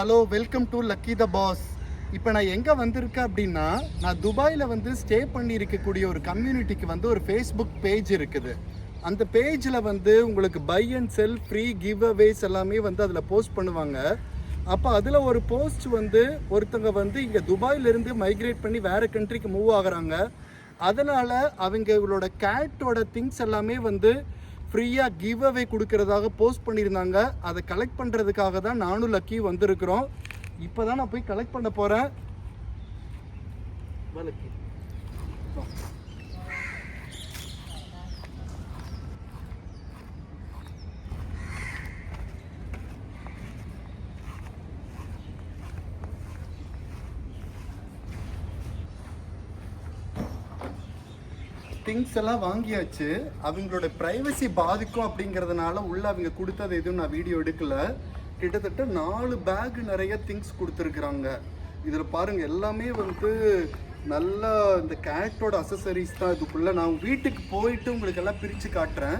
Hello welcome to lucky the boss இப்போ நான் எங்கே வந்திருக்கேன் அப்படின்னா நான் துபாயில் வந்து ஸ்டே பண்ணி இருக்கக்கூடிய ஒரு கம்யூனிட்டிக்கு வந்து ஒரு ஃபேஸ்புக் பேஜ் இருக்குது. அந்த பேஜில் வந்து உங்களுக்கு buy and sell free giveaways எல்லாமே வந்து அதில் போஸ்ட் பண்ணுவாங்க. அப்போ அதில் ஒரு போஸ்ட் வந்து ஒருத்தங்க வந்து இங்கே துபாயிலிருந்து மைக்ரேட் பண்ணி வேறு கண்ட்ரிக்கு மூவ் ஆகுறாங்க. அதனால் அவங்களோட கேட்டோட திங்ஸ் எல்லாமே வந்து ஃப்ரீயாக கிவ் அவே கொடுக்கறதாக போஸ்ட் பண்ணியிருந்தாங்க. அதை கலெக்ட் பண்ணுறதுக்காக தான் நானும் லக்கி வந்திருக்கிறோம். இப்போ தான் நான் போய் கலெக்ட் பண்ண போகிறேன் திங்ஸ் எல்லாம் வாங்கியாச்சு. அவங்களோட ப்ரைவசி பாதிக்கும் அப்படிங்கிறதுனால உள்ள அவங்க கொடுத்தது எதுவும் நான் வீடியோ எடுக்கல. கிட்டத்தட்ட நாலு பேக் நிறைய திங்ஸ் கொடுத்துருக்குறாங்க. இதில் பாருங்க எல்லாமே வந்து நல்லா இந்த கேட்டோட அசசரிஸ் தான். இதுக்குள்ள நான் வீட்டுக்கு போயிட்டு உங்களுக்கு எல்லாம் பிரித்து காட்டுறேன்.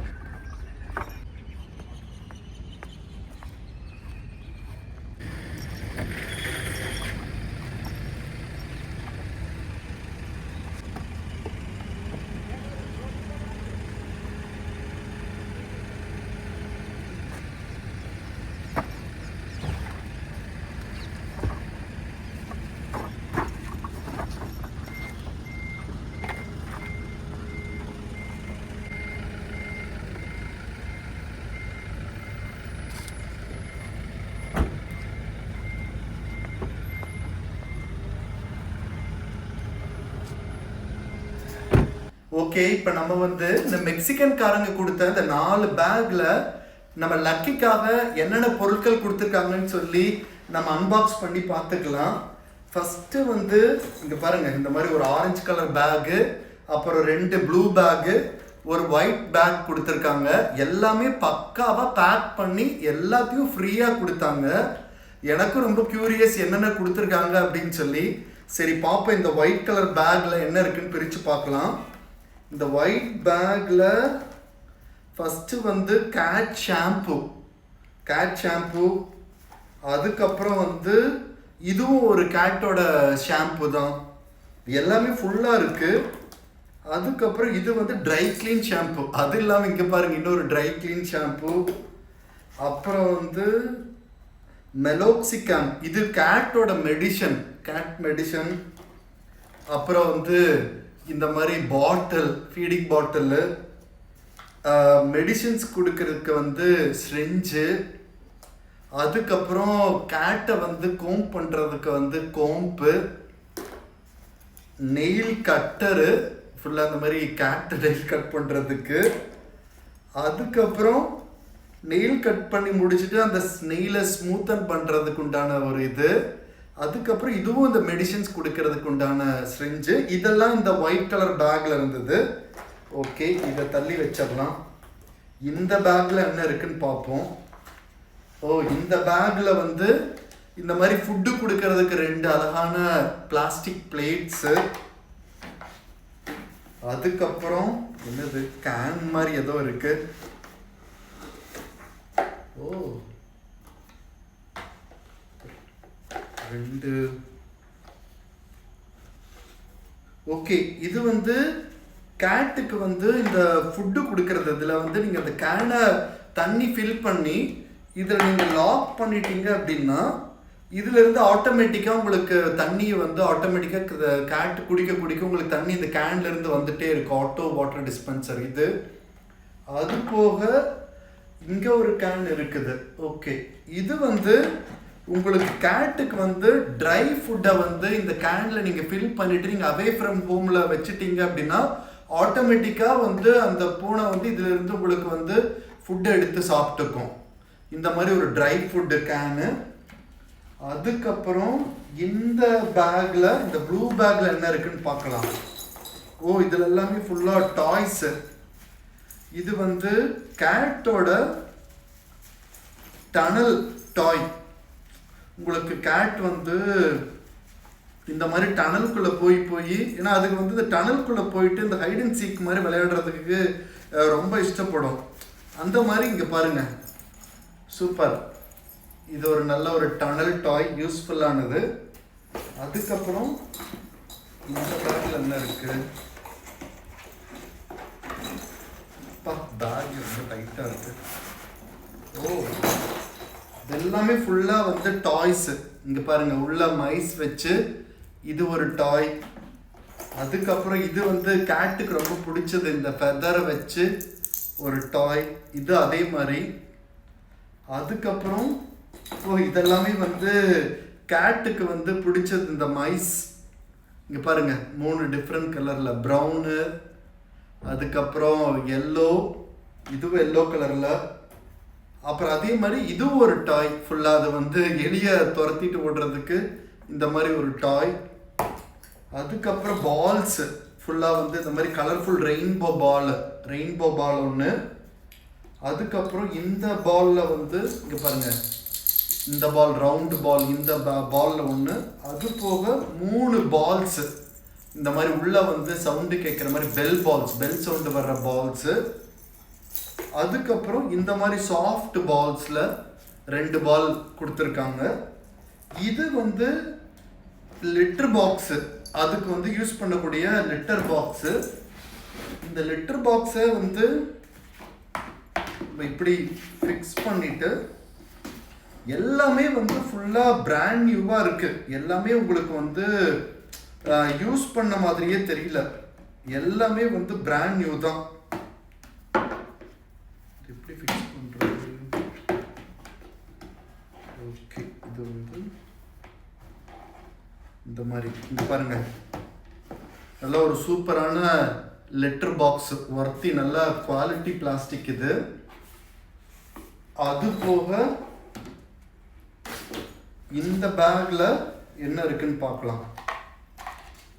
ஓகே இப்போ நம்ம வந்து இந்த மெக்சிகன் காரங்க கொடுத்த இந்த நாலு பேக்கில் நம்ம லக்கிக்காக என்னென்ன பொருட்கள் கொடுத்துருக்காங்கன்னு சொல்லி நம்ம அன்பாக்ஸ் பண்ணி பார்த்துக்கலாம். ஃபஸ்ட்டு வந்து இங்கே பாருங்கள் இந்த மாதிரி ஒரு ஆரஞ்சு கலர் பேகு அப்புறம் ரெண்டு ப்ளூ பேகு ஒரு ஒயிட் பேக் கொடுத்துருக்காங்க. எல்லாமே பக்காவாக பேக் பண்ணி எல்லாத்தையும் ஃப்ரீயாக கொடுத்தாங்க. எனக்கும் ரொம்ப க்யூரியஸ் என்னென்ன கொடுத்துருக்காங்க அப்படின்னு சொல்லி. சரி பார்ப்போம் இந்த ஒயிட் கலர் பேக்கில் என்ன இருக்குன்னு பிரித்து பார்க்கலாம். இந்த ஒயிட் பேக்கில் ஃபஸ்ட்டு வந்து கேட் ஷாம்பு கேட் ஷாம்பு அதுக்கப்புறம் வந்து இதுவும் ஒரு கேட்டோட ஷாம்பு தான். எல்லாமே ஃபுல்லாக இருக்குது அதுக்கப்புறம் இது வந்து ட்ரை க்ளீன் ஷாம்பு அது இல்லாமல் இங்கே பாருங்க இன்னொரு ட்ரை க்ளீன் ஷாம்பு அப்புறம் வந்து மெலோக்சிகாம் இது கேட்டோட மெடிஷன் கேட் மெடிஷன் அப்புறம் வந்து இந்த மாதிரி பாட்டில் ஃபீடிங் பாட்டிலு மெடிசின்ஸ் கொடுக்கறதுக்கு வந்து ஸ்ரிஞ்சு அதுக்கப்புறம் கேட்டை வந்து கோம்ப் பண்ணுறதுக்கு வந்து கோம்பு நெயில் கட்டரு ஃபுல்லாக அந்த மாதிரி கேட்டு நெயில் கட் பண்ணுறதுக்கு அதுக்கப்புறம் நெயில் கட் பண்ணி முடிச்சுட்டு அந்த நெயிலை ஸ்மூத்தன் பண்ணுறதுக்கு உண்டான ஒரு இது. அதுக்கப்புறம் இதுவும் இந்த மெடிசின்ஸ் கொடுக்கறதுக்கு உண்டான ஸ்ரிஞ்சு இதெல்லாம் இந்த ஒயிட் கலர் பேக்கில் இருந்தது. ஓகே இதை தள்ளி வச்சிடலாம். இந்த பேக்கில் என்ன இருக்குன்னு பார்ப்போம். ஓ இந்த பேக்கில் வந்து இந்த மாதிரி ஃபுட்டு கொடுக்கறதுக்கு ரெண்டு அழகான பிளாஸ்டிக் பிளேட்ஸு அதுக்கப்புறம் என்னது? கேன் மாதிரி ஏதோ இருக்குது ஓ. ரெண்டு. ஓகே இது வந்து கேட்டுக்கு வந்து இந்த ஃபுட்டு கொடுக்கறது இதில் வந்து நீங்கள் அந்த கேனை தண்ணி ஃபில் பண்ணி இதில் நீங்கள் லாக் பண்ணிட்டீங்க அப்படின்னா இதுலேருந்து ஆட்டோமேட்டிக்காக உங்களுக்கு தண்ணியை வந்து ஆட்டோமேட்டிக்காக கேட்டு குடிக்க குடிக்க உங்களுக்கு தண்ணி இந்த கேன்லேருந்து வந்துட்டே இருக்கும். ஆட்டோ வாட்டர் டிஸ்பென்சர் இது. அது போக இங்கே ஒரு கேன் இருக்குது. ஓகே இது வந்து உங்களுக்கு கேட்டுக்கு வந்து ட்ரை ஃபுட்டை வந்து இந்த கேன்ல நீங்க ஃபில் பண்ணிட்டு நீங்க அவே ஃப்ரம் ஹோம்ல வச்சுட்டீங்க அப்படின்னா ஆட்டோமேட்டிக்கா வந்து அந்த பூனை வந்து இதுல இருந்து உங்களுக்கு வந்து ஃபுட்டை எடுத்து சாப்பிட்டுக்கும். இந்த மாதிரி ஒரு ட்ரை ஃபுட்டு கேனு அதுக்கப்புறம் இந்த பேக்ல இந்த ப்ளூ பேக்ல என்ன இருக்குன்னு பார்க்கலாம். ஓ இதுல எல்லாமே ஃபுல்லா டாய்ஸ் இது வந்து கேட்டோட டனல் டாய் உங்களுக்கு கேட் வந்து இந்த மாதிரி டனலுக்குள்ள போய் போய் ஏன்னா அதுக்கு வந்து இந்த டனலுக்குள்ள போயிட்டு இந்த ஹைட் அண்ட் சீக் மாதிரி விளையாடுறதுக்கு ரொம்ப இஷ்டப்படும். அந்த மாதிரி இங்கே பாருங்க. சூப்பர் இது ஒரு நல்ல ஒரு டனல் டாய் யூஸ்ஃபுல்லானது அதுக்கப்புறம் இந்த பேக்கில் என்ன இருக்கு? பேக் ரொம்ப டைட்டாக இருக்குது ஓ. எல்லாமே ஃபுல்லாக வந்து டாய்ஸு இங்கே பாருங்க உள்ள மைஸ் வச்சு இது ஒரு டாய் அதுக்கப்புறம் இது வந்து கேட்டுக்கு ரொம்ப பிடிச்சது. இந்த ஃபெதரை வச்சு ஒரு டாய் இது அதே மாதிரி. அதுக்கப்புறம் ஓ இதெல்லாமே வந்து கேட்டுக்கு வந்து பிடிச்சது இந்த மைஸ் இங்கே பாருங்க மூணு டிஃப்ரெண்ட் கலரில் ப்ரௌனு அதுக்கப்புறம் எல்லோ இதுவும் எல்லோ கலரில் அப்புறம் அதே மாதிரி இதுவும் ஒரு டாய் ஃபுல்லாக அது வந்து எலியை துரத்திட்டு ஓடுறதுக்கு இந்த மாதிரி ஒரு டாய் அதுக்கப்புறம் பால்ஸ் ஃபுல்லாக வந்து இந்த மாதிரி colourful rainbow ball rainbow ball ஒன்று அதுக்கப்புறம் இந்த பாலில் வந்து இங்கே பாருங்கள் இந்த பால் ரவுண்டு பால் இந்த பாலில் ஒன்று அது போக மூணு பால்ஸ் இந்த மாதிரி உள்ளே வந்து சவுண்டு கேட்குற மாதிரி பெல் பால்ஸ் பெல் சவுண்டு வர்ற பால்ஸு அதுக்கப்புறம் இந்த மாதிரி சாஃப்ட் பால்ஸில் ரெண்டு பால் கொடுத்துருக்காங்க. இது வந்து லிட்டர் பாக்ஸு அதுக்கு வந்து யூஸ் பண்ணக்கூடிய லிட்டர் பாக்ஸு இந்த லிட்டர் பாக்ஸை வந்து இப்படி ஃபிக்ஸ் பண்ணிட்டு எல்லாமே வந்து ஃபுல்லாக பிராண்ட் நியூவாக இருக்குது எல்லாமே உங்களுக்கு வந்து யூஸ் பண்ண மாதிரியே தெரியல. எல்லாமே வந்து பிராண்ட் நியூ தான் இது எப்படி ஃபிக்ஸ் பண்ணுறது ஓகே இது வந்து இந்த மாதிரி இங்கே பாருங்க. நல்ல ஒரு சூப்பரான லெட்டர் பாக்ஸ் ஒர்த்தி நல்ல குவாலிட்டி பிளாஸ்டிக் இது. அது போக இந்த பேக்ல என்ன இருக்குன்னு பார்க்கலாம்.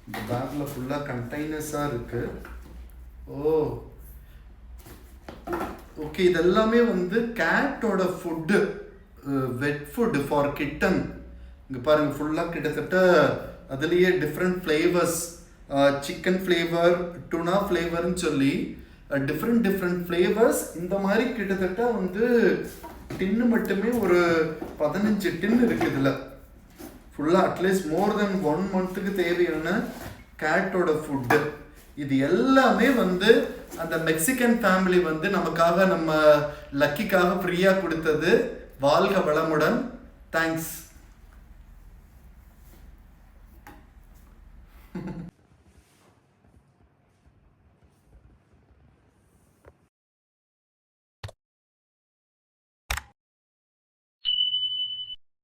இந்த பேக்ல ஃபுல்லாக கண்டெய்னர்ஸாக இருக்கு. ஓ. ஓகே இது எல்லாமே வந்து கேட்டோட food wet food for kitten இங்கே பாருங்கள் ஃபுல்லாக கிட்டத்தட்ட அதுலேயே different flavours chicken flavour tuna ஃப்ளேவர்னு சொல்லி டிஃப்ரெண்ட் டிஃப்ரெண்ட் ஃப்ளேவர்ஸ் இந்த மாதிரி கிட்டத்தட்ட வந்து டின்னு மட்டுமே ஒரு பதினஞ்சு டின் இருக்குது இதில். ஃபுல்லாக அட்லீஸ்ட் மோர் தென் ஒன் மந்த்துக்கு தேவையான கேட்டோட ஃபுட்டு இது எல்லாமே வந்து அந்த மெக்சிகன் ஃபேமிலி வந்து நமக்காக நம்ம லக்கிக்காக ஃப்ரீயாக கொடுத்தது. வாழ்க வளமுடன். தேங்க்ஸ்